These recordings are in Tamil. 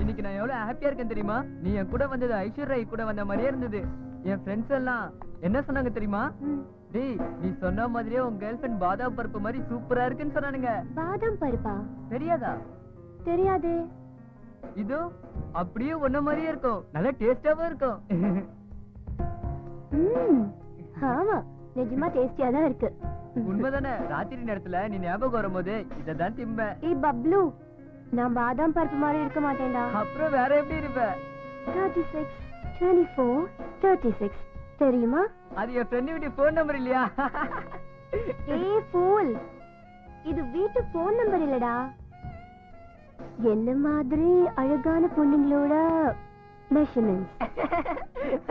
இன்னைக்கு நான் எவ்வளவு ஹாப்பியா இருக்கேன் தெரியுமா? நீ என் கூட வந்தது ஐஸ்வர்யா கூட வந்த மாதிரியே இருந்தது. என் ஃப்ரெண்ட்ஸ் எல்லாம் என்ன சொன்னாங்க தெரியுமா? டேய் நீ சொன்ன மாதிரியே உன் கேர்ள் ஃப்ரெண்ட் பாதாம் பருப்பு மாதிரி சூப்பரா இருக்குன்னு சொன்னானுங்க. பாதாம் பருப்பா? தெரியாதா? தெரியாதே. இதோ அப்படியே ஒன்ன மாதிரியே இருக்கும். நல்லா டேஸ்டாவும் இருக்கும். ஆமா நிஜமா டேஸ்டியா தான் இருக்கு. உண்மைதானே? ராத்திரி நேரத்துல நீ ஞாபகம் வரும்போது இததான் திம்ப ஏய் பப்ளு. நான் பாதாம் பருப்பு மாதிரி இருக்க மாட்டேன்டா. அப்புறம் வேற எப்படி இருப்ப? Thirty six twenty four thirty six தெரியுமா? அது என் ஃப்ரெண்டு வீட்டு போன் நம்பர் இல்லையா? ஏய் ஃபூல் இது வீட்டு போன் நம்பர் இல்லடா. என்ன மாதிரி அழகான பொண்ணுங்களோட மெஷர்மெண்ட் எதுக்கு பேசிட்டு இருக்க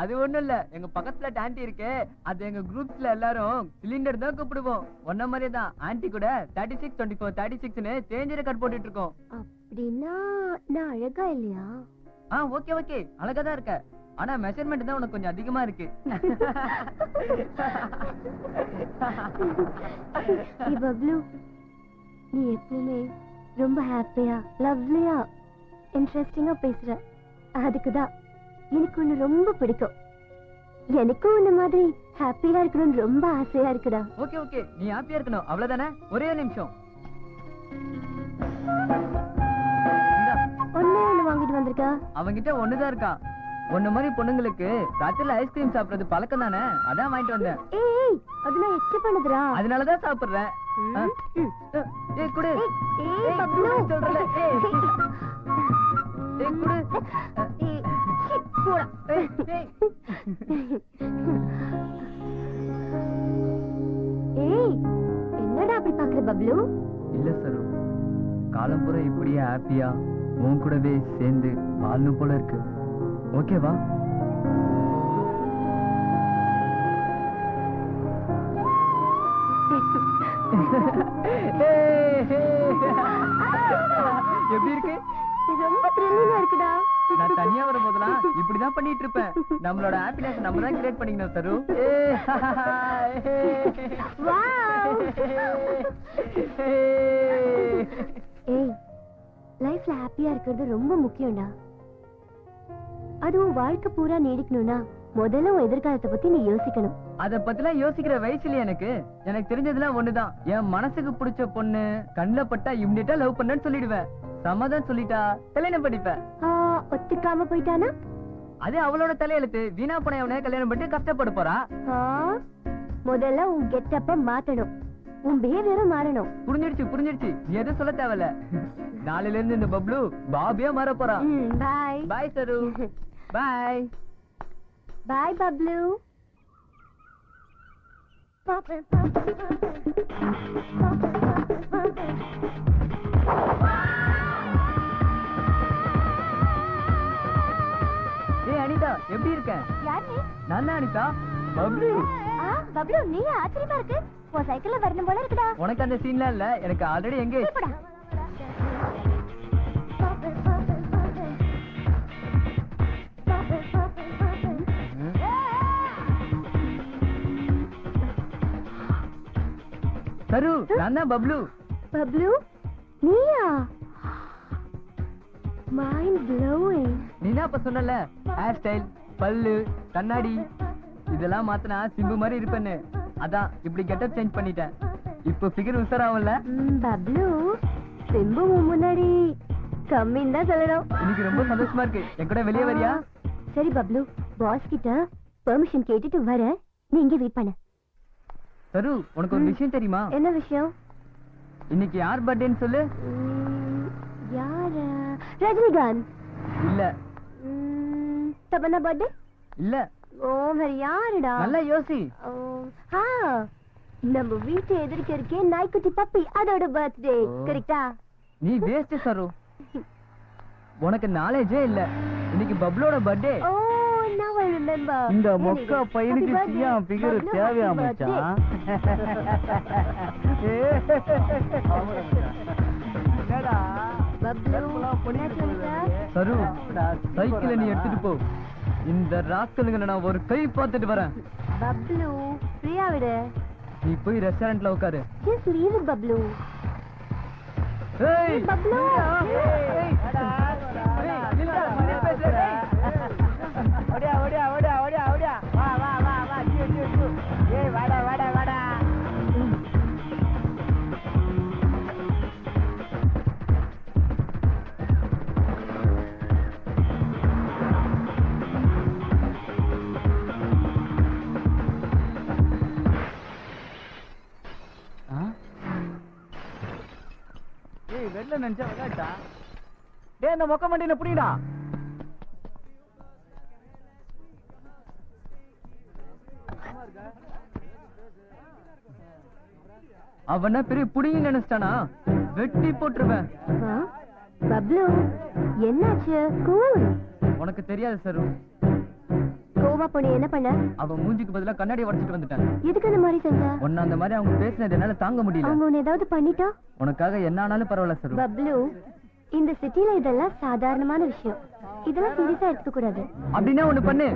அது ஒண்ணும் இல்ல. எங்க பக்கத்துல ஆண்டி இருக்கு. அது எங்க குரூப்ஸ்ல எல்லாரும் சிலிண்டர் தான் கூப்பிடுவோம். ஒன்ன மாதிரியே தான் ஆண்டி கூட thirty six twenty four thirty சிக்ஸ்னு சேஞ்ச் ரெக்கார்ட் போட்டுட்டு இருக்கோம் அப்படின்னா நான் அழகா இல்லையா? ஆ ஓகே ஓகே அழகா தான் இருக்க. ஆனா மெஷர்மெண்ட் தான் உனக்கு கொஞ்சம் அதிகமா இருக்கு. பப்ளு நீ எப்பவுமே ரொம்ப ஹாப்பியா லவ்லியா இன்ட்ரெஸ்டிங்கா பேசுற. அதுக்குதான். எனக்கு உன்னை ரொம்ப பிடிக்கும். எனக்கும் உன்ன மாதிரி ஹாப்பியா இருக்கணும்னு ரொம்ப ஆசையா இருக்குடா. Okay okay. நீ ஹாப்பியா இருக்கணும். அவ்வளவுதானே? ஒரே நிமிஷம். ஒன்னே ஒண்ணு வாங்கிட்டு வந்திருக்கா? ஒண்ணுதான் இருக்கா. உன்ன மாதிரி பொண்ணுங்களுக்கு ராத்திரில ஐஸ்கிரீம் சாப்பிடுறது பழக்கம் தானே? அதான் வாங்கிட்டு வந்தேன். ஏய் ஏய், அது நான் எச்ச பண்ணுதுடா. அதனாலதான் சாப்பிடுறேன். ஏய் குடு. ஏய், பப்ளு. ஏய். ஏய். குடு. போடா. ஏய், என்னடா அப்படி பாக்குற பப்ளு? இல்ல சரு. காலம் பூரா இப்படியே ஹாப்பியா? உன் கூடவே சேர்ந்து வாழணும் போல இருக்கு. ஓகேவா எப்படி இருக்கு? ரொம்ப த்ரில்லிங்கா இருக்குடா. நான் தனியா வரும்போதெல்லாம் இப்படிதான் பண்ணிட்டு இருப்பேன். நம்மளோட ஹாப்பினஸ் நம்ம தான் கிரியேட் பண்ணிக்கணும் Wow. ஏய் லைஃப்ல ஹாப்பியா இருக்கிறது ரொம்ப முக்கியம்டா. அதுவும் வாழ்க்கை பூரா நீடிக்கணும்னா முதல்ல உன் எதிர்காலத்தை பத்தி நீ யோசிக்கணும். அத பத்திலாம் யோசிக்கிற வயசுல எனக்கு? எனக்கு தெரிஞ்சதுலாம் ஒண்ணுதான். என் மனசுக்கு பிடிச்ச பொண்ணு கண்ணுல பட்டா இம்மிடியா லவ் பண்ணேன்னு சொல்லிடுவேன். சமாதான் சொல்லிட்டா கல்யாணம் பண்ணிப்பேன். ஆ, ஒத்துக்காம போயிட்டானா? அது அவளோட தலையெழுத்து. வீணா போன அவனே கல்யாணம் பண்ணிட்டு கஷ்டப்பட போறா. முதல்ல உன் கெட்டப்ப மாத்தணும். உன் பிஹேவியரும் மாறணும். புரிஞ்சிடுச்சு புரிஞ்சிடுச்சு. நீ எதுவும் சொல்ல தேவையில்ல. நாளையில இருந்து இந்த பப்ளு பாபியா மாற போறான் பாய் பாய் சரு. பாய் பாய் பப்ளு. ஏய் அனிதா பப்ளு. ஆ, பப்ளு நீ ஆச்சரியமா இருக்கு. உன் சைக்கிள்ல வரணும் போல இருக்குடா. உனக்கு அந்த சீன்லாம் இல்ல? எனக்கு ஆல்ரெடி எங்க. சரு நான் தான் பப்ளு. பப்ளு நீயா? மைண்ட் ப்ளோயிங் நீ தான் அப்ப சொன்னல? ஹேர் ஸ்டைல் பல்லு கண்ணாடி. இதெல்லாம் மாத்தினா சிம்பு மாதிரி இருப்பேன்னு. அதான் இப்படி கெட்டப் சேஞ்ச் பண்ணிட்டேன். இப்போ ஃபிகர் உசராகும்ல பப்ளு சிம்பு முன்னாடி. கம்மின்னு தான் சொல்லணும். இன்னைக்கு ரொம்ப சந்தோஷமா இருக்கு. என் கூட வெளியே வரியா? சரி பப்ளு. பாஸ் கிட்ட பெர்மிஷன் கேட்டுட்டு வர. நீ இங்கே வெயிட் பண்ணு. சரு உனக்கு ஒரு விஷயம் தெரியுமா? என்ன விஷயம்? இன்னைக்கு யார் பர்த்டேன்னு சொல்லு. யாரு? ரஜினிகாந்த். இல்ல. தமன்னா பர்த்டே இல்ல. ஓ வேற யாருடா? நல்லா யோசி. ஆ நம்ம வீட்டு எதிர்க்க இருக்கே நாய்க்குட்டி பப்பி அதோட பர்த்டே. கரெக்டா நீ வேஸ்ட் சரு. உனக்கு நாலேஜே இல்ல. இன்னைக்கு பப்ளோட பர்த்டே ஓ இந்த Anyway, மொக்க பையனுக்கு. சியா பிகர் தேவையா மச்சான் சரு சைக்கிளை நீ எடுத்துட்டு போ. இந்த ராஸ்கலுங்க நான் ஒரு கை பார்த்துட்டு வரேன். பப்ளு ஃப்ரீயா விடு. நீ போய் ரெஸ்டாரண்ட்ல உட்காரு leave it பப்ளு. ஏய், பப்ளு. ஏய், ஏய் வெளில நினைச்சா விளையாட்டா டேய் அந்த மொக்க மண்டியில புடிடா. அவன பெரிய புடிங்கி நினைச்சிட்டானா? வெட்டி போட்டுருவேன்? பப்ளு? என்னாச்சு? கூல்? உனக்கு தெரியாது சரு. கோவா பொண்ணு என்ன பண்ண? அவன் மூஞ்சிக்கு பதிலா கண்ணாடி உடைச்சிட்டு வந்துட்டேன். எதுக்கு அந்த மாதிரி செஞ்ச? உன்ன அந்த மாதிரி அவங்க பேசினது என்னால தாங்க முடியல. அவங்க உன்னை ஏதாவது பண்ணிட்டா? உனக்காக என்ன ஆனாலும் பரவாயில்ல சரு. பப்ளு இந்த சிட்டில இதெல்லாம் சாதாரணமான விஷயம். இதெல்லாம் சீரியஸா எடுத்துக்க கூடாது. அப்படின்னா ஒண்ணு பண்ணு.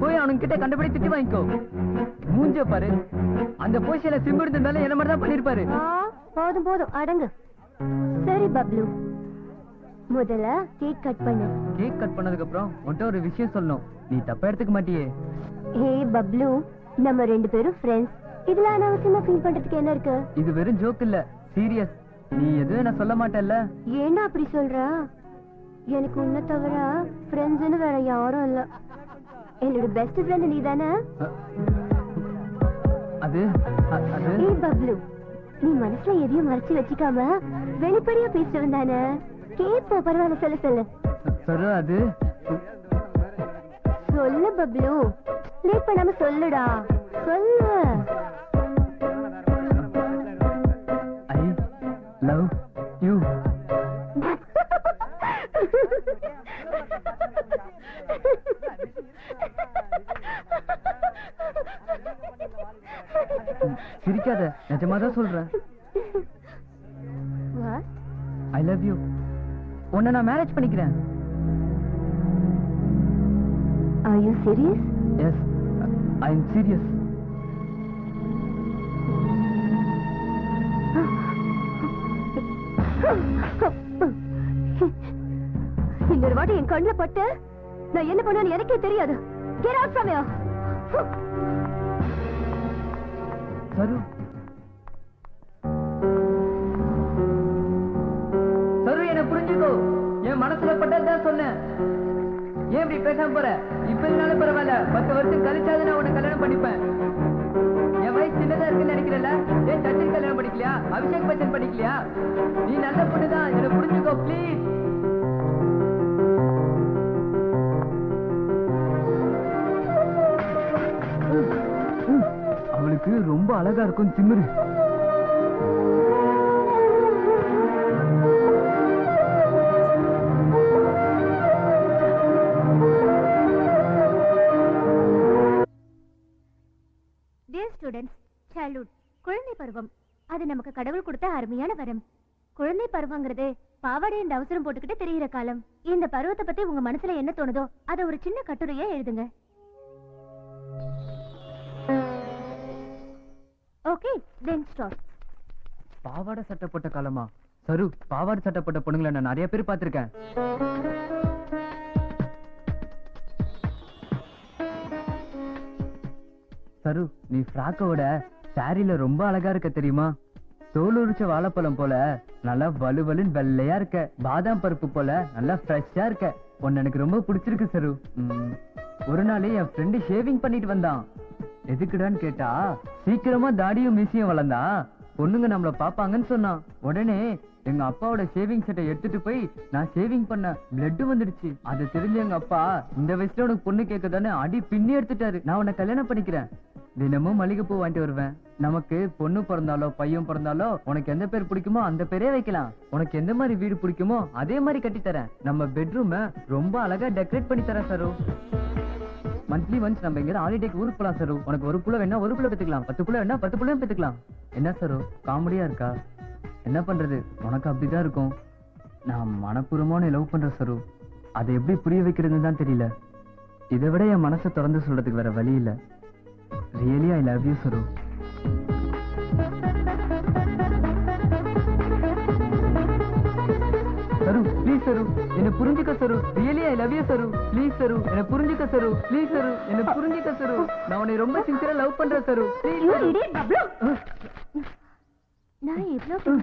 போய் அவனுங்க கிட்ட கண்டுபிடி திட்டி வாங்கிக்கோ. மூஞ்ச பாரு. அந்த பொசிஷன்ல சிம் என்ன மாதிரி தான் பண்ணிருப்பாரு. போதும் போதும். அடங்கு. சரி பப்ளு. முதல்ல கேக் கட் பண்ணு. கேக் கட் பண்ணதுக்கு அப்புறம் உன்கிட்ட ஒரு விஷயம் சொல்லணும். நீ தப்பா எடுத்துக்க மாட்டியே. ஹே பப்ளு. நம்ம ரெண்டு பேரும் ஃப்ரெண்ட்ஸ் இதுல அனாவசியமா ஃபீல் பண்றதுக்கு என்ன இருக்கு? இது வெறும் ஜோக் இல்ல. சீரியஸ் நீ எதுவும் என்ன சொல்ல மாட்டல்ல? ஏன்டா அப்படி சொல்ற? எனக்கு உன்னை தவிர ஃப்ரெண்ட்ஸ்னு வேற யாரும் இல்ல. என்னோட பெஸ்ட் ஃப்ரெண்ட் நீ தானே அது அது? ஏய் பப்ளு. நீ மனசுல எதையும் மறைச்சு வச்சுக்காம வெளிப்படையா பேசுறவன் தானே? கேப்போ பரவாயில்ல சொல்லு சொல்லு. சரு அது சொல்லு பப்ளு. லேட் பண்ணாம சொல்லுடா. சொல்லு. I love you. சிரிக்காத. நிஜமா தான் சொல்றேன்? ஐ லவ் யூ உன்னை நான் மேரேஜ் பண்ணிக்கிறேன். Are you serious? இன்னொரு வாட்டி என் கண்ணுல பட்டு நான் என்ன பண்ணுவேன்னு எனக்கே தெரியாது. Get out from here. சரு. சரு என்ன புரிஞ்சுக்கோ. என் மனசுல பட்டதுதான் சொன்னேன். ஏன் இப்படி பேசாம போற? இப்ப இருந்தாலும் பரவாயில்ல. பத்து வருஷம் கழிச்சாது நான் உன்னை கல்யாணம் பண்ணிப்பேன். என் வயசு சின்னதா இருக்குன்னு நினைக்கிறல ஏன் சச்சின் கல்யாணம் படிக்கலையா அபிஷேக் பச்சன் படிக்கலையா நீ நல்ல பொண்ணுதான். என்ன புரிஞ்சுக்கோ ப்ளீஸ் ரொம்ப அழகா இருக்கும் திமிரு சைல்ட்ஹுட் குழந்தை பருவம். அது நமக்கு கடவுள் கொடுத்த அருமையான வரம். குழந்தை பருவங்கிறது பாவாடை இந்த அவசரம் போட்டுக்கிட்டு தெரிகிற காலம். இந்த பருவத்தை பத்தி உங்க மனசுல என்ன தோணுதோ அதை ஒரு சின்ன கட்டுரையா எழுதுங்க. Okay then ஸ்டார்ட் பாவாடை சட்டை போட்ட காலமா? சரு பாவாடை சட்டை போட்ட பொண்ணுங்களை நான் நிறைய பேர் பார்த்திருக்கேன். சரு நீ ஃப்ராக்கோட சாரியில ரொம்ப அழகா இருக்க தெரியுமா? தோல் உரிச்ச வாழைப்பழம் போல நல்லா வலுவலுன்னு வெள்ளையா இருக்க. பாதாம் பருப்பு போல நல்லா ஃப்ரெஷ்ஷா இருக்க. உன்னை எனக்கு ரொம்ப பிடிச்சிருக்கு சரு. ஒரு நாள் என் ஃப்ரெண்டு ஷேவிங் பண்ணிட்டு வந்தான். எதுக்குடான்னு கேட்டா சீக்கிரமா தாடியும் மீசியும் வளர்ந்தா பொண்ணுங்க நம்மள பாப்பாங்கன்னு சொன்னான். உடனே எங்க அப்பாவோட ஷேவிங் செட்டை எடுத்துட்டு போய் நான் ஷேவிங் பண்ண பிளட் வந்துடுச்சு. அதை தெரிஞ்ச எங்க அப்பா இந்த வயசுல உனக்கு பொண்ணு கேட்கதானே அடி பின்னி எடுத்துட்டாரு. நான் உன்னை கல்யாணம் பண்ணிக்கிறேன். தினமும் மல்லிகைப்பூ வாங்கிட்டு வருவேன். நமக்கு பொண்ணு பிறந்தாலோ பையன் பிறந்தாலோ உனக்கு எந்த பேர் பிடிக்குமோ அந்த பேரே வைக்கலாம். உனக்கு எந்த மாதிரி வீடு பிடிக்குமோ அதே மாதிரி கட்டி தரேன் நம்ம பெட்ரூமை ரொம்ப அழகா டெக்கரேட் பண்ணி தரேன் சரு. மந்த்லி ஒன்ஸ் நம்ம எங்க ஹாலிடேக்கு ஊருக்கு போலாம் சார் உனக்கு ஒரு புள்ள வேணா ஒரு புள்ள பெத்துக்கலாம். பத்து புள்ள வேணா பத்து புள்ளையும் பெத்துக்கலாம். என்ன சார் காமெடியா இருக்கா? என்ன பண்றது? உனக்கு அப்படிதான் இருக்கும். நான் மனப்பூர்வமான லவ் பண்ற சரு அதை எப்படி புரிய வைக்கிறதுன்னு தான் தெரியல. இதை விட என் மனசை திறந்து சொல்றதுக்கு வேற வழி இல்ல. ரியலி ஐ லவ் யூ சரு சரு ப்ளீஸ் சரு என்ன புரிஞ்சுக்க Saru. Really I love you Saru. Please Saru என்ன புரிஞ்சுக்க சரு. ப்ளீஸ் சரு என்ன புரிஞ்சுக்க சரு. நான் உன்னை ரொம்ப சின்சியரா லவ் பண்றேன் சரு. ப்ளீஸ் You சரு பப்ளு. நான் எவ்வளவு